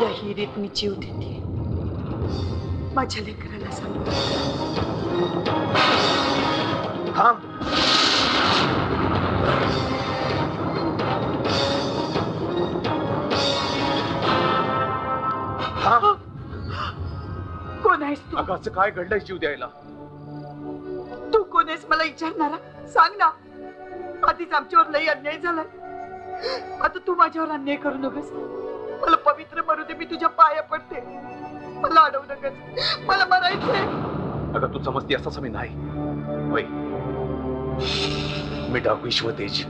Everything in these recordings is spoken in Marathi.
या हिरीत मी जीव देते. माझ्या लेकराला सांग. थांब. कोण आहेस तू? अगं असं काय घडलंय जीव द्यायला? तू कोण आहेस मला विचारणारा? सांग ना. आधीच आमच्यावर लई अन्याय झालाय. आता तू माझ्यावर अन्याय करू नकोस. पवित्र मरू दे मी तुझ्या पाया पडते. मला अडवू नकोस. मला मरायचंय. अगं तू समजती असं मी नाही. वय. मी डाकू ईश्वर तेज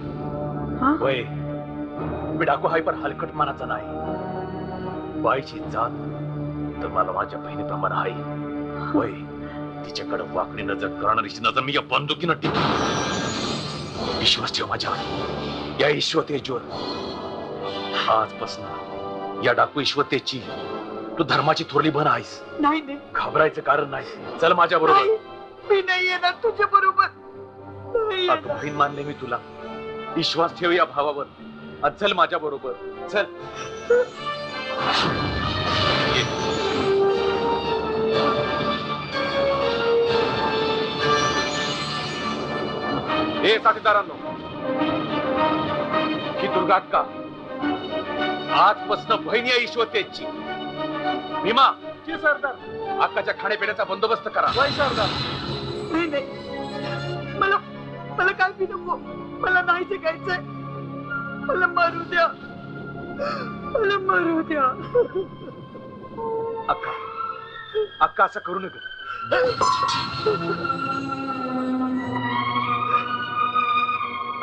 हा? वय. मी डाकू हाय पण हलकट मानाचा नाही. बाईची जात तर मला माझ्या बहिणीप्रमाणे आहे वय. तिच्याकडे वाकडी नजर करणारीची नजर मी या बंदुकीनं टिकली विश्वास ठेव माझ्यावर. या ईश्वतेजवर आजपासून या डाकू ईश्वतेची तू धर्माची थोरली बन आहेस. नाही नाही. घाबरायचं कारण नाही. चल माझ्या बरोबर. मी नाही येणार तुझ्या बरोबर. नाही येणार. बहीण मानले मी तुला. विश्वास ठेव या भावावर. आज चल माझ्या बरोबर. चल. ये. ए साथीदारांनो. ही दुर्गा अक्का आजपासून बहिणी आहे ईश्वतेची भीमा सरदार. अक्काच्या खाण्यापिण्याचा बंदोबस्त करा. सरदार. नाही नाही मला मला काय बी नको. मला नाही जगायचंय मला मारू द्या. मला मारू द्या. अक्का अक्का असं करू नका.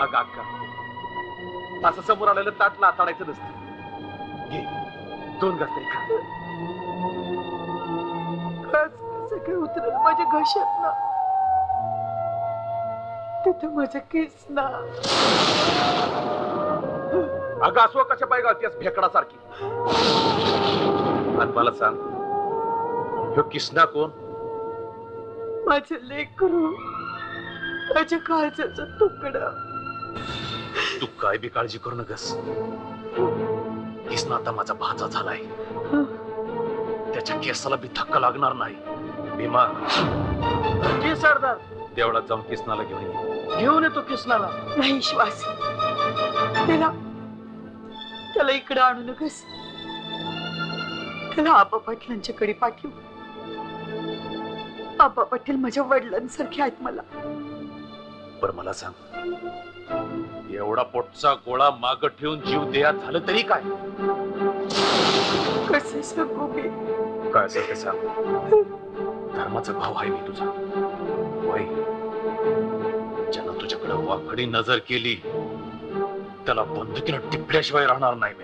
अगं अक्का असं समोर आलेलं ताट लाताडायचं नसतं. घे दोन घास तरी खा काय उतरल माझ्या घशात ना तिथं माझं केस ना. अगं असो कशा पाय घालतीस भेकडासारखी? आणि मला सांग ह्यो किसना कोण? माझं लेकरू माझ्या काळजाचा तुकडा. तू काय बी काळजी करू नकस किसना आता माझा भाचा झालाय. त्याच्या केसाला बी धक्का लागणार नाही. भीमा. जी सरदार. देवळात जाऊन किसनाला घेऊन ये. घेऊन येतो कृष्णाला नाही श्वास. त्याला त्याला इकडे आणू नकस. त्याला आबा पाटलांच्याकडे पाठवू. आबा पाटील माझ्या वडिलांसारखे आहेत मला. पर मला सांग. एवढा पोटचा गोळा माग ठेवून जीव देया झालं तरी काय? कसे सांगू मी? काय असेल ते सांग. धर्माचा भाव आहे मी तुझा. वय. ज्यानं तुझ्याकडे वाकडी नजर केली त्याला बंदुकीनं टिपल्याशिवाय राहणार नाही मी.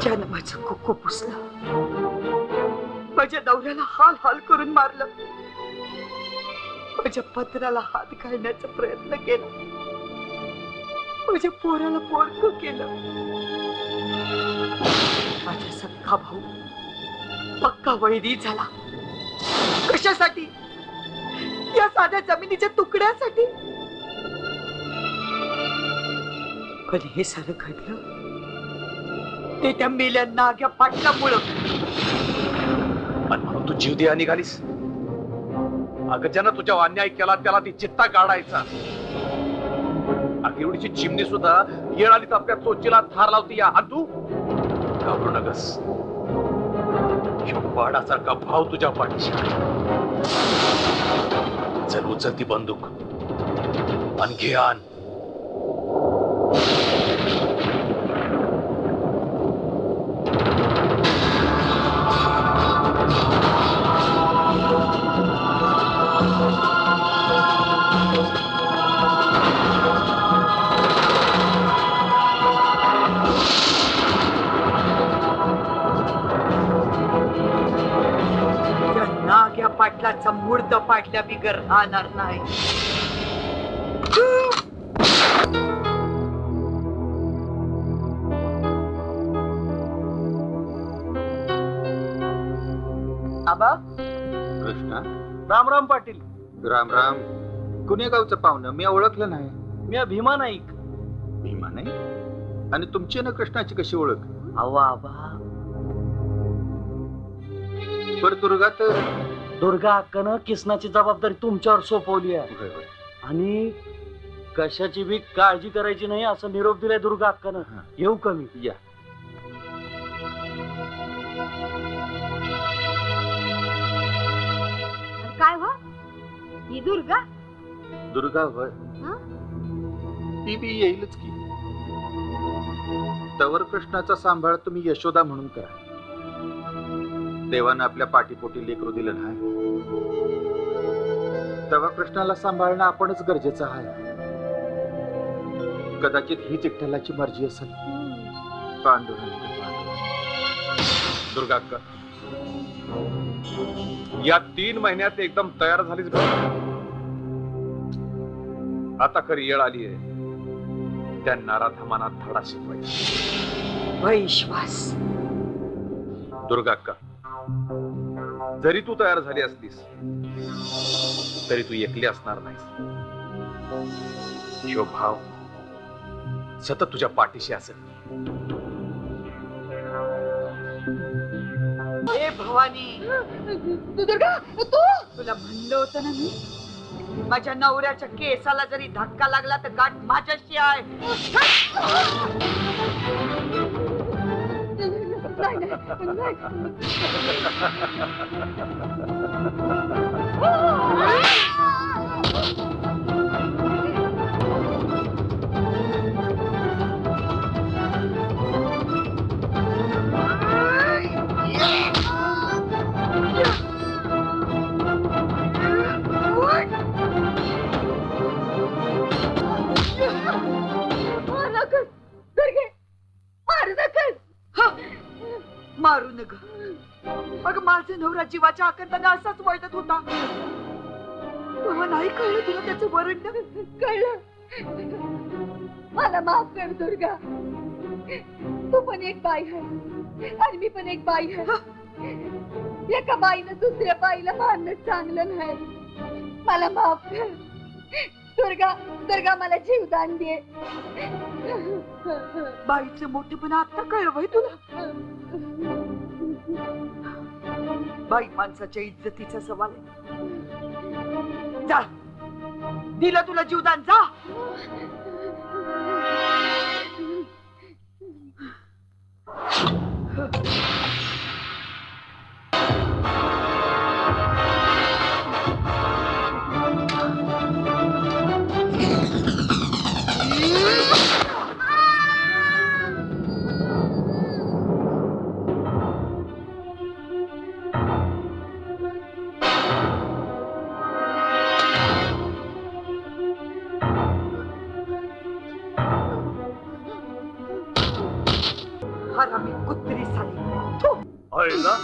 ज्यानं माझं कुकू पुसलं माझ्या नवऱ्याला हाल हाल करून मारलं माझ्या पत्राला हात घालण्याचा प्रयत्न केला. माझ्या पोराला पोरक केलं. माझा सख्खा भाऊ पक्का वैरी झाला. कशासाठी? या साध्या जमिनीच्या तुकड्यासाठी? पण हे सारं घडलं ते त्या मेल्या नाग्या पाटलामुळं. पण म्हणून तू जीव दिया निघालीस अगं ज्यानं तुझ्या अन्याय केला त्याला ती चित्ता काढायचा एवढीची चिमणी सुद्धा येळ आली तर आपल्या चोचीला थार लावते या. आणि तू घाबरू नगस पाडासारखा भाव तुझ्या पाठीशी चल उचल ती बंदूक. आणि घे आण. पाटलाचा मूर्त पाटल्या बिगर राहणार नाही. आबा? कृष्णा? राम राम पाटील. राम राम. कुणी गावचं पाहुणं? मी ओळखलं नाही. मी भीमा नाईक. भीमा नाही आणि तुमची ना कृष्णाची कशी ओळख? अहो आबा. बर दुर्गा तर दुर्गा अक्कानं किसनाची जबाबदारी तुमच्यावर सोपवली आहे. आणि कशाची बी काळजी करायची नाही असं निरोप दिलाय दुर्गा अक्कानं. हा. येऊ कमी या. काय हो? ही दुर्गा? दुर्गा होय. हं? ती बी येईलच की. तवर कृष्णाचा सांभाळ तुम्ही यशोदा म्हणून करा. देवानं आपल्या पाठीपोटी लेकरू दिलं नाही तेव्हा कृष्णाला सांभाळणं आपणच गरजेचं आहे. कदाचित हीच विठ्ठलाची मर्जी असेल. पांडुरंग पांडुरंग. दुर्गा अक्का या तीन महिन्यात एकदम तयार झालीच. आता खरी येळ आली आहे. त्या नाराधमाना धडा शिकवायची. वैश्वास दुर्गा अक्का जरी तू तयार झाली असलीस तरी तू एकली असणार नाहीस. शिव भाव सतत तुझ्या पाठीशी असेल. ए भवानी! दुर्गा तू? तुला म्हणलं होतं ना मी? माझ्या नवऱ्याच्या केसाला जरी धक्का लागला तर गाठ माझ्याशी आहे. नाही, नाही, नाही. मारू मारू नग. मग माझा नवरा जीवाच्या आकंदाने असाच वळत होता. तेव्हा नाही कळलं तुला त्याचं वरंड कळलं. मला माफ कर दुर्गा. तू पण एक बाई आहे आणि मी पण एक बाई आहे एका बाईनं दुसऱ्या बाईला मारणं चांगलं नाही. मला माफ कर. दुर्गा दुर्गा मला जीवदान दे. बाईचं मोठेपण आता कळलं वय तुला. बाई माणसाच्या इज्जतीचा सवाल आहे. जा. दिलं तुला जीवदान जा. हरामी कुत्री थू. आईला?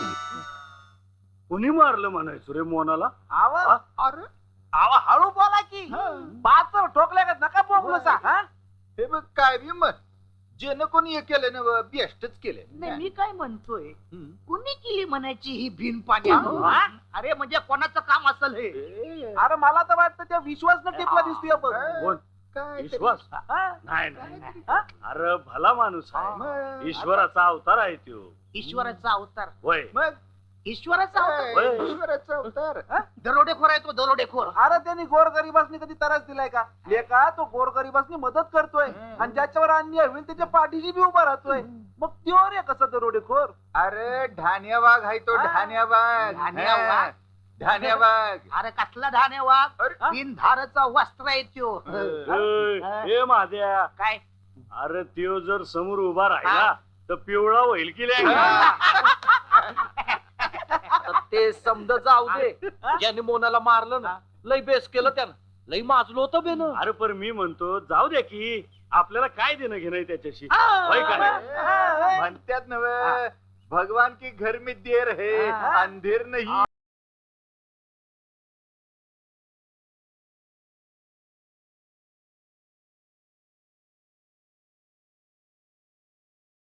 कुणी मारलं म्हणायचो रे मोनाला? अरे. आवा हळू बोला की. पाच ठोकल्या का नका बोगलो सा हे? बघ काय बी मत जेनं कोणी हे केलं ना बेस्टच केले. नाही मी काय म्हणतोय? हम्म. कुणी केली म्हणायची ही भिन पाणी? अरे म्हणजे कोणाचं काम असेल हे? अरे मला तर वाटतं त्या विश्वास टिपला दिसतोय बघ. कोण? काय विश्वास नाही नाही अरे भला माणूस आहे. मग ईश्वराचा अवतार आहे तो ईश्वराचा अवतार. वय मग? ईश्वराचा अवतार? काय? ईश्वराचा अवतार? दरोडेखोर आहे तो दरोडेखोर. अरे त्यांनी गोरगरिबासनी कधी त्रास दिलाय का? लेका तो गोरगरिबासनी मदत करतोय. हम्म. आणि ज्याच्यावर अन्याय होईल त्याच्या पाठीशी बी उभा राहतोय. मग त्यो रे कसा दरोडेखोर? अरे ढाण्या वाघ आहे तो हा. ढाण्या वाघ ढाण्या हा. वाघ? अरे कसला धाने वाघ अरे, बिन धाराचा वस्त्र आहे त्यो. हे. माझ्या काय? अरे त्यो जर समोर उभा राहिला तर पिवळा होईल की नाही ते समजा जाऊ दे. ज्याने मोनाला मारलं ना लय बेस केलं त्यानं. लय माजलो होतं बेन. अरे पण मी म्हणतो जाऊ दे की आपल्याला काय देणं घेणं आहे त्याच्याशी? होय का नाही? म्हणतात नव भगवान की घर में देर है. अंधेर नहीं।